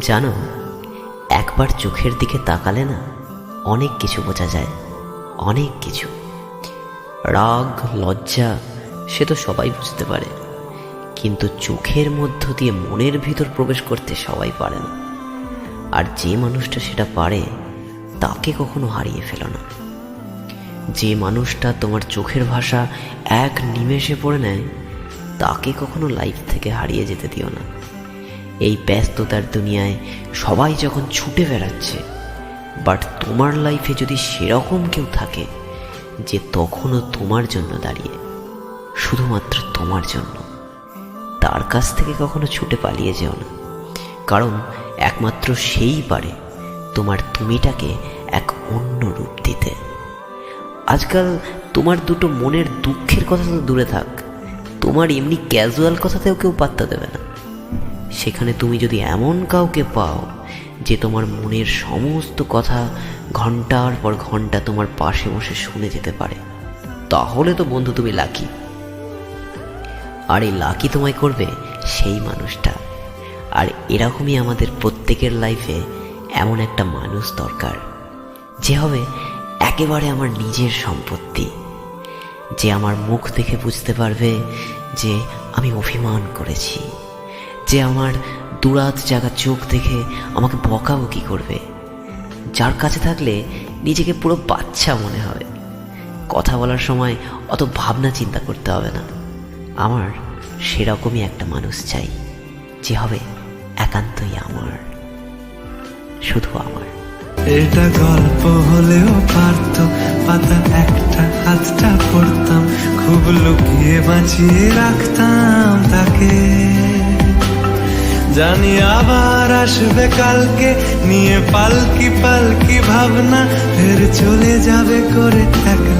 জানো, একবার চোখের দিকে তাকালে না অনেক কিছু বোঝা যায়, অনেক কিছু। রাগ, লজ্জা, সে তো সবাই বুঝতে পারে। কিন্তু চোখের মধ্য দিয়ে মনের ভিতর প্রবেশ করতে সবাই পারে না। আর যে মানুষটা সেটা পারে, তাকে কখনো হারিয়ে ফেলো না। যে মানুষটা তোমার চোখের ভাষা এক নিমেষে পড়ে নেয়, তাকে কখনো লাইফ থেকে হারিয়ে যেতে দিও না। এই ব্যস্ততার দুনিয়ায় সবাই যখন ছুটে বেড়াচ্ছে বাট তোমার লাইফে যদি সেরকম কেউ থাকে যে তখনও তোমার জন্য দাঁড়িয়ে, শুধুমাত্র তোমার জন্য, তার কাছ থেকে কখনো ছুটে পালিয়ে যেও না। কারণ একমাত্র সেই পারে তোমার তুমিটাকে এক অন্য রূপ দিতে। আজকাল তোমার দুটো মনের দুঃখের কথা তো দূরে থাক, তোমার এমনি ক্যাজুয়াল কথাতেও কেউ পাত্তা দেবে না। সেখানে তুমি যদি এমন কাউকে পাও যে তোমার মনের সমস্ত কথা ঘণ্টার পর ঘণ্টা তোমার পাশে বসে শুনে যেতে পারে, তাহলে তো বন্ধু তুমি লাকি। আর এই লাকি তোমায় করবে সেই মানুষটা। আর এরকমই আমাদের প্রত্যেকের লাইফে এমন একটা মানুষ দরকার, যে হবে একেবারে আমার নিজের সম্পত্তি, যে আমার মুখ দেখে বুঝতে পারবে যে আমি অভিমান করেছি। যে আমার দুরাত জাগা চোখ দেখে আমাকে বকাবকি করবে। যার কাছে থাকলে নিজেকে পুরো বাচ্চা মনে হবে। কথা বলার সময় অত ভাবনা চিন্তা করতে হবে না। আমার সেরকমই একটা মানুষ চাই, যে হবে একান্তই আমার। শুধু আমার। এটা গল্প হলেও পারত, পাতা একটা হাতটা পড়তাম, খুব লুকিয়ে বাঁচিয়ে রাখতাম তাকে। জানি আবার আসবে কালকে। নিয়ে পালকি পালকি ভাবনা ফের চলে যাবে করে একলা